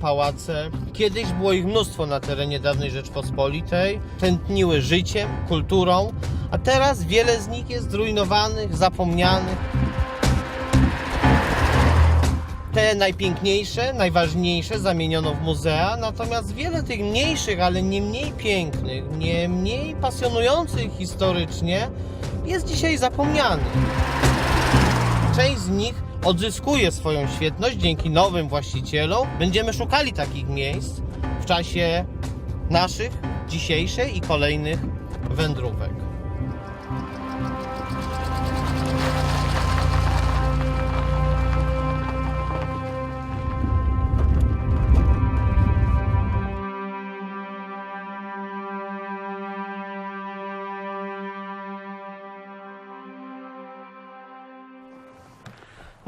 pałace. Kiedyś było ich mnóstwo na terenie dawnej Rzeczpospolitej. Tętniły życiem, kulturą, a teraz wiele z nich jest zrujnowanych, zapomnianych. Te najpiękniejsze, najważniejsze zamieniono w muzea, natomiast wiele tych mniejszych, ale nie mniej pięknych, nie mniej pasjonujących historycznie jest dzisiaj zapomnianych. Część z nich odzyskuje swoją świetność dzięki nowym właścicielom. Będziemy szukali takich miejsc w czasie naszych dzisiejszej i kolejnych wędrówek.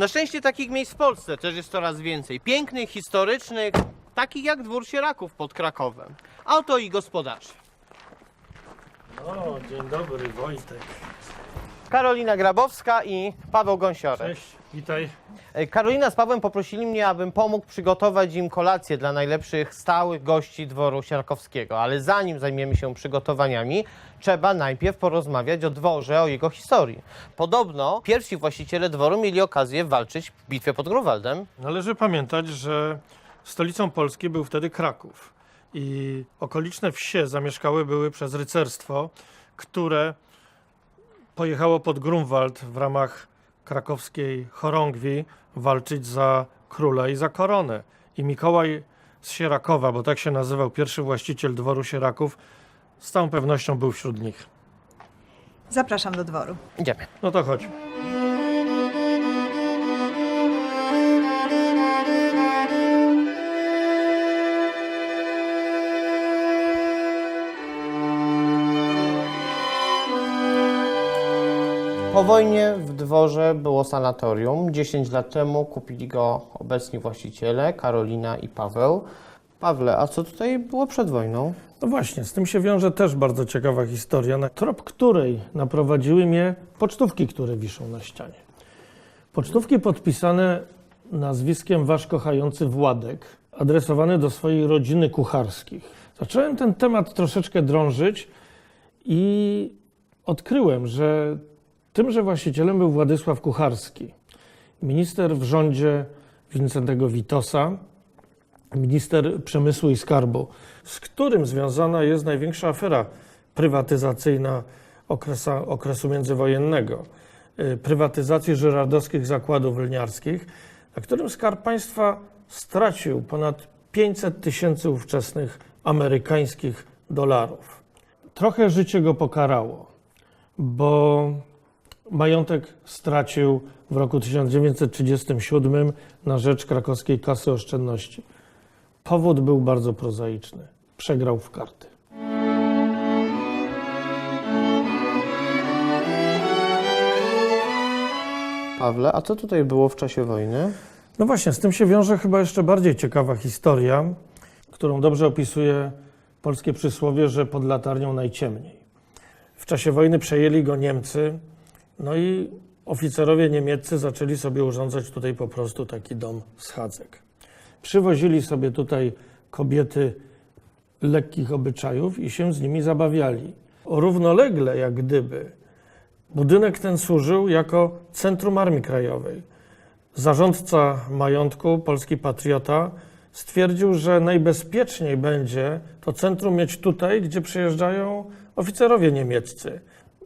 Na szczęście takich miejsc w Polsce też jest coraz więcej. Pięknych, historycznych, takich jak dwór Sieraków pod Krakowem. A oto i gospodarze. O, dzień dobry, Wojtek. Karolina Grabowska i Paweł Gąsiorek. Cześć, witaj. E, Karolina z Pawłem poprosili mnie, abym pomógł przygotować im kolację dla najlepszych stałych gości dworu Sierakowskiego. Ale zanim zajmiemy się przygotowaniami, trzeba najpierw porozmawiać o dworze, o jego historii. Podobno pierwsi właściciele dworu mieli okazję walczyć w bitwie pod Grunwaldem. Należy pamiętać, że stolicą Polski był wtedy Kraków i okoliczne wsie zamieszkałe były przez rycerstwo, które pojechało pod Grunwald w ramach krakowskiej chorągwi walczyć za króla i za koronę. I Mikołaj z Sierakowa, bo tak się nazywał pierwszy właściciel dworu Sieraków, z całą pewnością był wśród nich. Zapraszam do dworu. Idziemy. No to chodź. Po wojnie w dworze było sanatorium. 10 lat temu kupili go obecni właściciele, Karolina i Paweł. Pawle, a co tutaj było przed wojną? No właśnie, z tym się wiąże też bardzo ciekawa historia, na trop której naprowadziły mnie pocztówki, które wiszą na ścianie. Pocztówki podpisane nazwiskiem Wasz kochający Władek, adresowane do swojej rodziny kucharskich. Zacząłem ten temat troszeczkę drążyć i odkryłem, że tymże właścicielem był Władysław Kucharski, minister w rządzie Wincentego Witosa, minister przemysłu i skarbu, z którym związana jest największa afera prywatyzacyjna okresa, okresu międzywojennego. Y, Prywatyzacji żyrardowskich zakładów lniarskich, na którym Skarb Państwa stracił ponad 500 tysięcy ówczesnych amerykańskich dolarów. Trochę życie go pokarało, bo majątek stracił w roku 1937 na rzecz krakowskiej kasy oszczędności. Powód był bardzo prozaiczny. Przegrał w karty. Pawle, a co tutaj było w czasie wojny? No właśnie, z tym się wiąże chyba jeszcze bardziej ciekawa historia, którą dobrze opisuje polskie przysłowie, że pod latarnią najciemniej. W czasie wojny przejęli go Niemcy, no i oficerowie niemieccy zaczęli sobie urządzać tutaj po prostu taki dom schadzek. Przywozili sobie tutaj kobiety lekkich obyczajów i się z nimi zabawiali. Równolegle, jak gdyby, budynek ten służył jako centrum Armii Krajowej. Zarządca majątku, polski patriota, stwierdził, że najbezpieczniej będzie to centrum mieć tutaj, gdzie przyjeżdżają oficerowie niemieccy.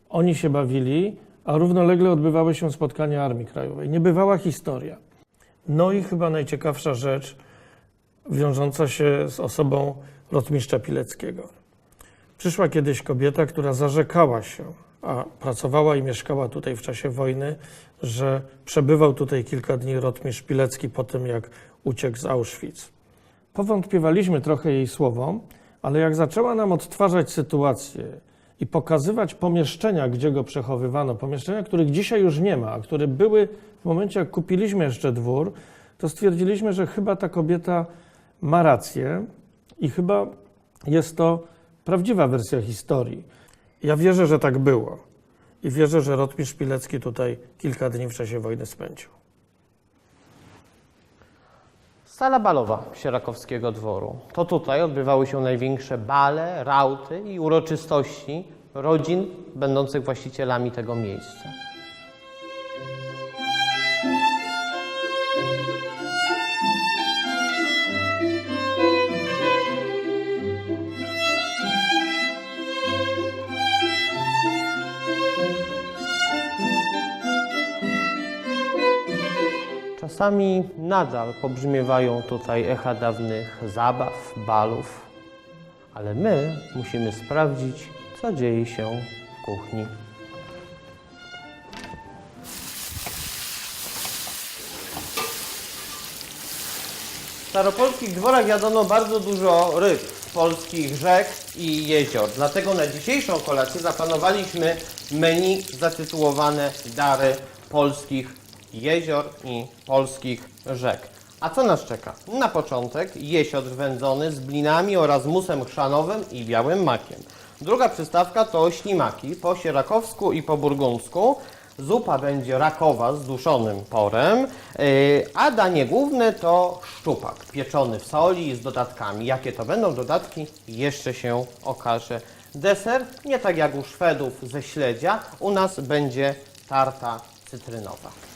Oni się bawili, a równolegle odbywały się spotkania Armii Krajowej. Niebywała historia. No i chyba najciekawsza rzecz wiążąca się z osobą rotmistrza Pileckiego. Przyszła kiedyś kobieta, która zarzekała się, a pracowała i mieszkała tutaj w czasie wojny, że przebywał tutaj kilka dni rotmistrz Pilecki po tym, jak uciekł z Auschwitz. Powątpiewaliśmy trochę jej słowom, ale jak zaczęła nam odtwarzać sytuację i pokazywać pomieszczenia, gdzie go przechowywano, pomieszczenia, których dzisiaj już nie ma, a które były w momencie, jak kupiliśmy jeszcze dwór, to stwierdziliśmy, że chyba ta kobieta ma rację i chyba jest to prawdziwa wersja historii. Ja wierzę, że tak było. I wierzę, że rotmistrz Pilecki tutaj kilka dni w czasie wojny spędził. Sala balowa Sierakowskiego Dworu. To tutaj odbywały się największe bale, rauty i uroczystości rodzin będących właścicielami tego miejsca. Czasami nadal pobrzmiewają tutaj echa dawnych zabaw, balów, ale my musimy sprawdzić, co dzieje się w kuchni. W staropolskich dworach jadano bardzo dużo ryb z polskich rzek i jezior. Dlatego na dzisiejszą kolację zaplanowaliśmy menu zatytułowane Dary polskich jezior i polskich rzek. A co nas czeka? Na początek jesiotr wędzony z blinami oraz musem chrzanowym i białym makiem. Druga przystawka to ślimaki po sierakowsku i po burgundzku. Zupa będzie rakowa z duszonym porem, yy, a danie główne to szczupak pieczony w soli z dodatkami. Jakie to będą dodatki, jeszcze się okaże. Deser, nie tak jak u Szwedów ze śledzia, u nas będzie tarta cytrynowa.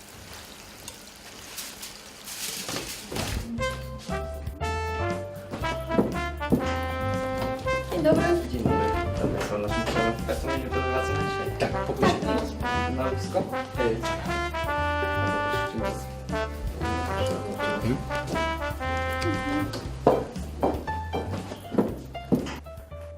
Proszę,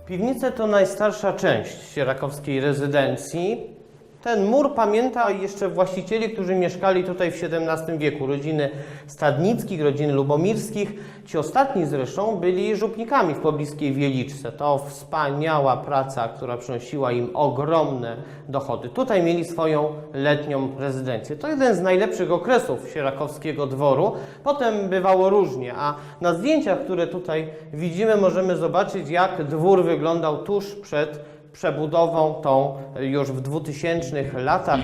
Piwnice to najstarsza część sierakowskiej rezydencji. Ten mur pamięta jeszcze właścicieli, którzy mieszkali tutaj w XVII wieku. Rodziny Stadnickich, rodziny Lubomirskich. Ci ostatni zresztą byli żupnikami w pobliskiej Wieliczce. To wspaniała praca, która przynosiła im ogromne dochody. Tutaj mieli swoją letnią rezydencję. To jeden z najlepszych okresów sierakowskiego dworu. Potem bywało różnie, a na zdjęciach, które tutaj widzimy, możemy zobaczyć, jak dwór wyglądał tuż przed przebudową tą już w 2000 latach.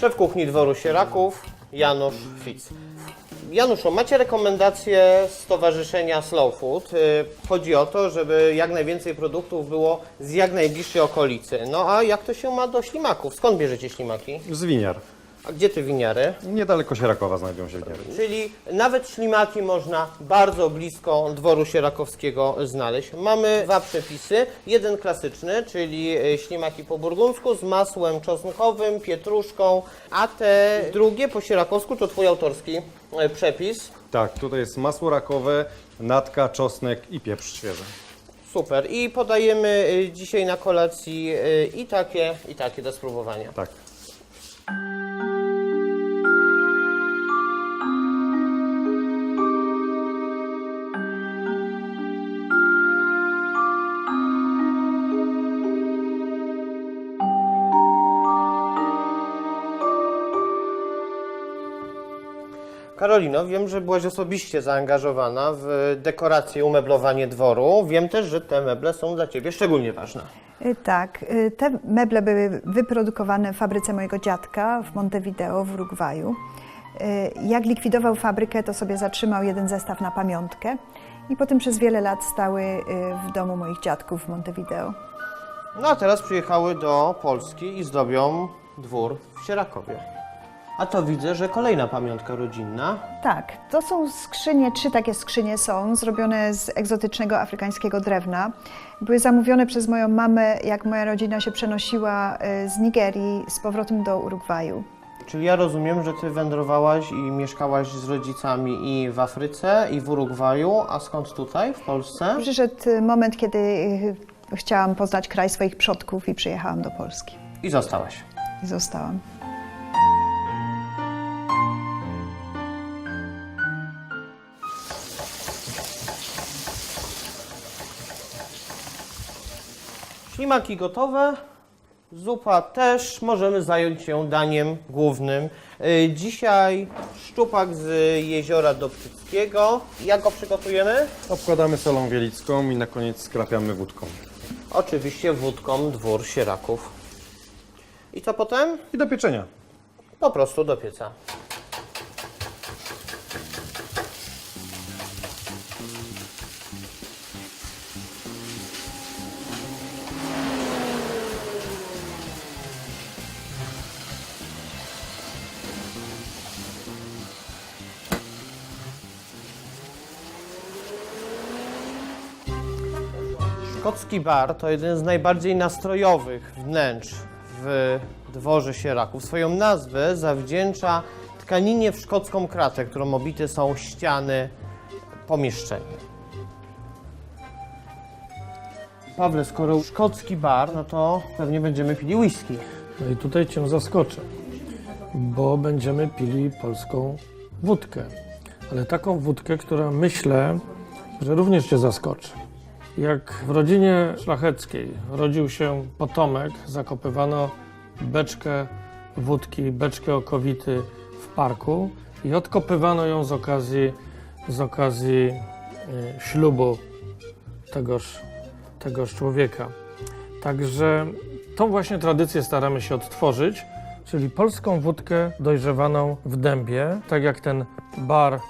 Szef kuchni dworu Sieraków, Janusz Fitz. Januszu, macie rekomendacje Stowarzyszenia Slow Food. Y, Chodzi o to, żeby jak najwięcej produktów było z jak najbliższej okolicy. No a jak to się ma do ślimaków? Skąd bierzecie ślimaki? Z winiar. A gdzie te winiary? Niedaleko Sierakowa znajdują się winiary. Czyli nawet ślimaki można bardzo blisko dworu sierakowskiego znaleźć. Mamy dwa przepisy. Jeden klasyczny, czyli e, ślimaki po burgundzku z masłem czosnkowym, pietruszką, a te drugie po sierakowsku to twój autorski e, przepis. Tak, tutaj jest masło rakowe, natka, czosnek i pieprz świeży. Super. I podajemy e, dzisiaj na kolacji i takie, i takie do spróbowania. Tak. Karolino, wiem, że byłaś osobiście zaangażowana w dekorację, umeblowanie dworu. Wiem też, że te meble są dla Ciebie szczególnie ważne. Y, Tak, y, te meble były wyprodukowane w fabryce mojego dziadka w Montevideo w Urugwaju. Y, Jak likwidował fabrykę, to sobie zatrzymał jeden zestaw na pamiątkę i potem przez wiele lat stały w domu moich dziadków w Montevideo. No a teraz przyjechały do Polski i zdobią dwór w Sierakowie. A to widzę, że kolejna pamiątka rodzinna. Tak, to są skrzynie, trzy takie skrzynie są, zrobione z egzotycznego afrykańskiego drewna. Były zamówione przez moją mamę, jak moja rodzina się przenosiła y, z Nigerii z powrotem do Urugwaju. Czyli ja rozumiem, że Ty wędrowałaś i mieszkałaś z rodzicami i w Afryce, i w Urugwaju. A skąd tutaj, w Polsce? Przyszedł y, moment, kiedy y, chciałam poznać kraj swoich przodków i przyjechałam do Polski. I zostałaś. I zostałam. Ślimaki gotowe. zupa też możemy zająć się daniem głównym. Y, Dzisiaj szczupak z jeziora Dobczyckiego. Jak go przygotujemy? Obkładamy solą wielicką i na koniec skrapiamy wódką. Oczywiście wódką dwór sieraków. I co potem? I do pieczenia. Po prostu do pieca. Szkocki bar to jeden z najbardziej nastrojowych wnętrz w dworze Sieraków. Swoją nazwę zawdzięcza tkaninie w szkocką kratę, którą obite są ściany pomieszczenia. Pawle, skoro szkocki bar, no to pewnie będziemy pili whisky. No i tutaj Cię zaskoczę, bo będziemy pili polską wódkę. Ale taką wódkę, która myślę, że również Cię zaskoczy. Jak w rodzinie szlacheckiej rodził się potomek, zakopywano beczkę wódki, beczkę okowity w parku i odkopywano ją z okazji, z okazji y, ślubu tegoż, tegoż człowieka. Także tą właśnie tradycję staramy się odtworzyć, czyli polską wódkę dojrzewaną w dębie, tak jak ten bar,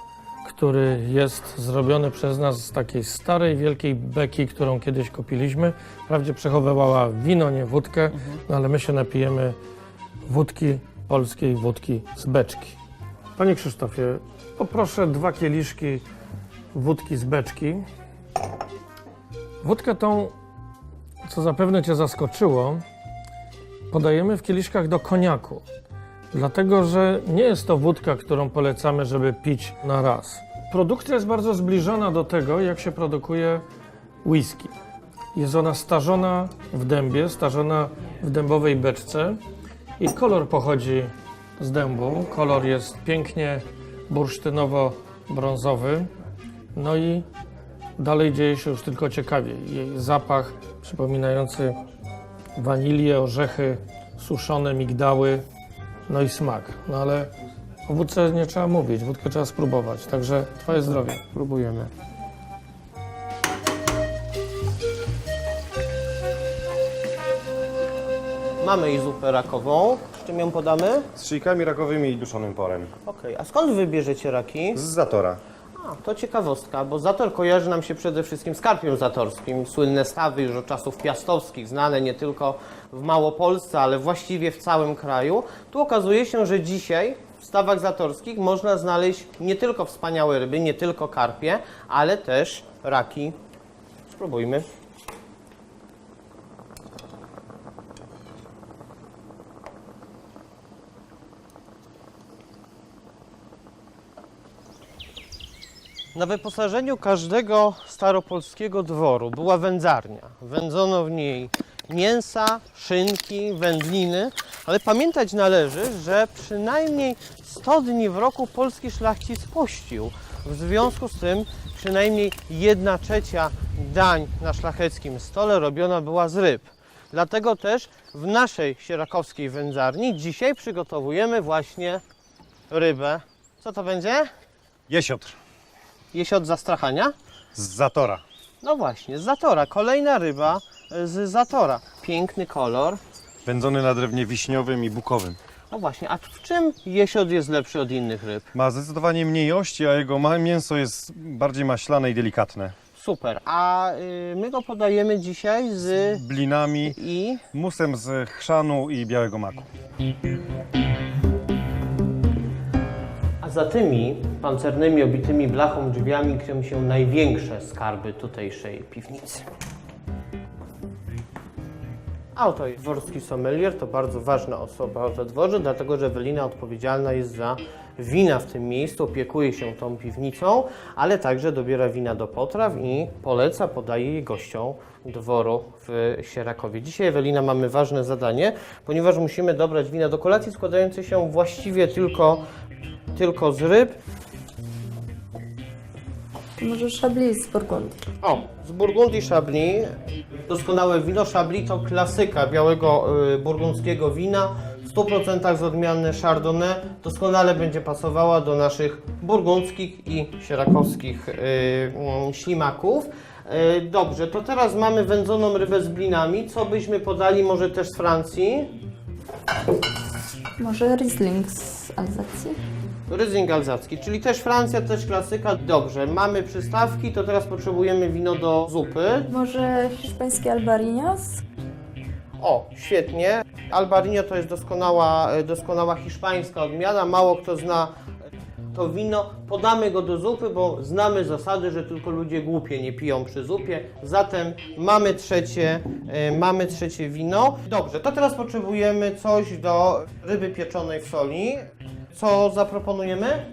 który jest zrobiony przez nas z takiej starej, wielkiej beki, którą kiedyś kupiliśmy. Wprawdzie przechowywała wino, nie wódkę, no ale my się napijemy wódki, polskiej wódki z beczki. Panie Krzysztofie, poproszę dwa kieliszki wódki z beczki. Wódkę tą co zapewne Cię zaskoczyło, podajemy w kieliszkach do koniaku. Dlatego, że nie jest to wódka, którą polecamy, żeby pić na raz. Produkcja jest bardzo zbliżona do tego, jak się produkuje whisky. Jest ona starzona w dębie, starzona w dębowej beczce i kolor pochodzi z dębu. Kolor jest pięknie bursztynowo-brązowy. No i Dalej dzieje się już tylko ciekawie. Jej zapach przypominający wanilię, orzechy, suszone migdały, no i smak. No ale o wódce nie trzeba mówić, wódkę trzeba spróbować. Także Twoje zdrowie. Próbujemy. Mamy i zupę rakową. Z czym ją podamy? Z szyjkami rakowymi i duszonym porem. Okej, a skąd wybierzecie raki? Z zatora. A, to ciekawostka, bo Zator kojarzy nam się przede wszystkim z karpiem zatorskim. Słynne stawy już od czasów piastowskich, znane nie tylko w Małopolsce, ale właściwie w całym kraju. Tu okazuje się, że dzisiaj w stawach zatorskich można znaleźć nie tylko wspaniałe ryby, nie tylko karpie, ale też raki. Spróbujmy. Na wyposażeniu każdego staropolskiego dworu była wędzarnia. Wędzono w niej mięsa, szynki, wędliny, ale pamiętać należy, że przynajmniej 100 dni w roku polski szlachcic pościł. W związku z tym przynajmniej 1 trzecia dań na szlacheckim stole robiona była z ryb. Dlatego też w naszej sierakowskiej wędzarni dzisiaj przygotowujemy właśnie rybę. Co to będzie? Jesiotr. Jesiot zastrachania? Z zatora. No właśnie, z zatora. Kolejna ryba z zatora. Piękny kolor. Wędzony na drewnie wiśniowym i bukowym. No właśnie, a w czym jesiot jest lepszy od innych ryb? Ma zdecydowanie mniej ości, a jego mięso jest bardziej maślane i delikatne. Super. A y, my go podajemy dzisiaj z Blinami, i musem z chrzanu i białego maku. Za tymi pancernymi obitymi blachą drzwiami kryją się największe skarby tutejszej piwnicy. A oto jest dworski sommelier, to bardzo ważna osoba we dworze, dlatego że Ewelina odpowiedzialna jest za wina w tym miejscu, opiekuje się tą piwnicą, ale także dobiera wina do potraw i poleca, podaje je gościom dworu w Sierakowie. Dzisiaj Ewelina mamy ważne zadanie, ponieważ musimy dobrać wina do kolacji składającej się właściwie tylko, tylko z ryb, może szabli z Burgundii. O, z Burgundii Szabli. Doskonałe wino Szabli to klasyka białego y, burgundzkiego wina. W 100% z odmiany Chardonnay doskonale będzie pasowała do naszych burgundzkich i sierakowskich y, mm, ślimaków. Y, dobrze, to teraz mamy wędzoną rybę z blinami. Co byśmy podali może też z Francji? Może Riesling z Alzacji? Ryzing alzacki, czyli też Francja, też klasyka. Dobrze, mamy przystawki, to teraz potrzebujemy wino do zupy. Może hiszpański Albariños? O, świetnie. Albarino to jest doskonała, e, doskonała hiszpańska odmiana. Mało kto zna to wino. Podamy go do zupy, bo znamy zasady, że tylko ludzie głupie nie piją przy zupie. Zatem mamy trzecie, e, mamy trzecie wino. Dobrze, to teraz potrzebujemy coś do ryby pieczonej w soli. Co zaproponujemy?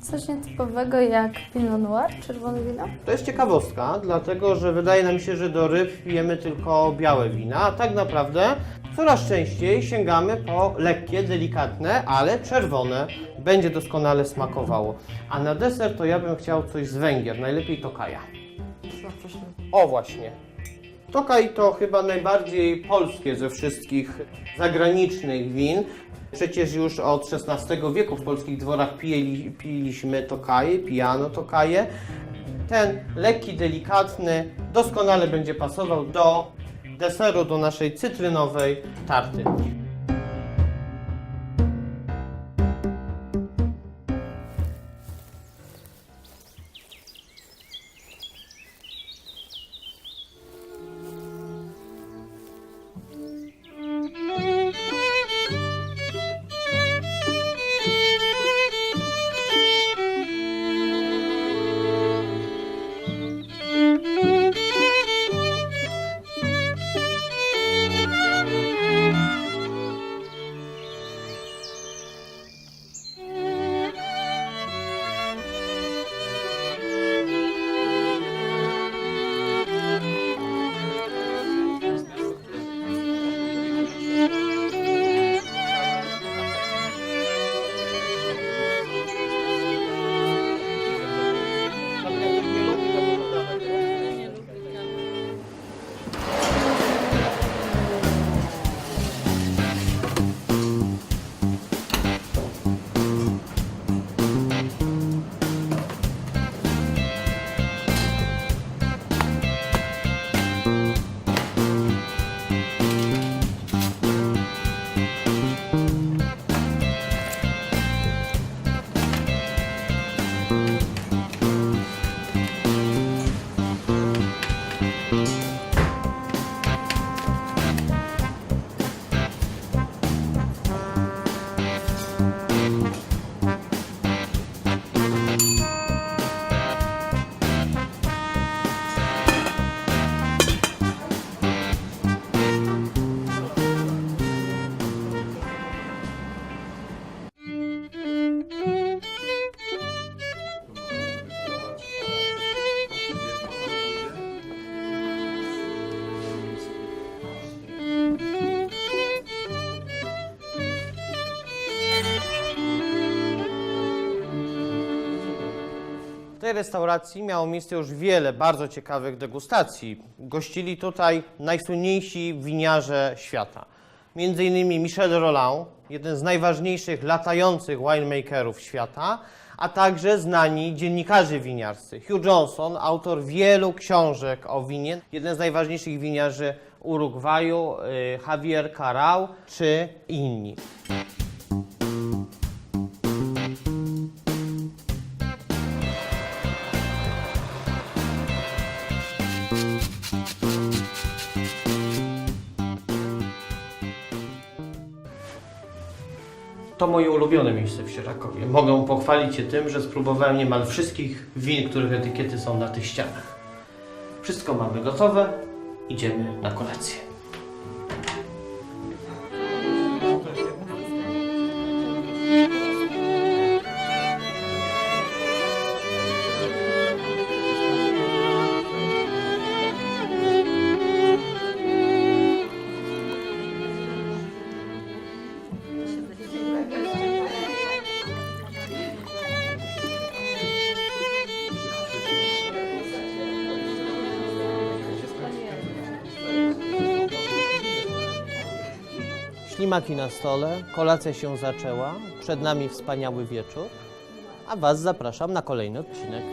Coś nietypowego jak Pinot Noir, czerwone wino? To jest ciekawostka, dlatego że wydaje nam się, że do ryb pijemy tylko białe wina, a tak naprawdę coraz częściej sięgamy po lekkie, delikatne, ale czerwone. Będzie doskonale smakowało. A na deser to ja bym chciał coś z Węgier, najlepiej tokaja. O właśnie. Tokaj to chyba najbardziej polskie ze wszystkich zagranicznych win. Przecież już od XVI wieku w polskich dworach pijeli, piliśmy tokaje, pijano tokaje. Ten lekki, delikatny doskonale będzie pasował do deseru, do naszej cytrynowej tarty. Tej restauracji miało miejsce już wiele bardzo ciekawych degustacji. Gościli tutaj najsłynniejsi winiarze świata. Między innymi Michel Roland, jeden z najważniejszych latających winemakerów świata, a także znani dziennikarze winiarscy. Hugh Johnson, autor wielu książek o winie, jeden z najważniejszych winiarzy Urugwaju, y, Javier Carau czy inni. Moje ulubione miejsce w Sierakowie. Mogę pochwalić się tym, że spróbowałem niemal wszystkich win, których etykiety są na tych ścianach. Wszystko mamy gotowe, idziemy na kolację. Ślimaki na stole, kolacja się zaczęła, przed nami wspaniały wieczór, a Was zapraszam na kolejny odcinek.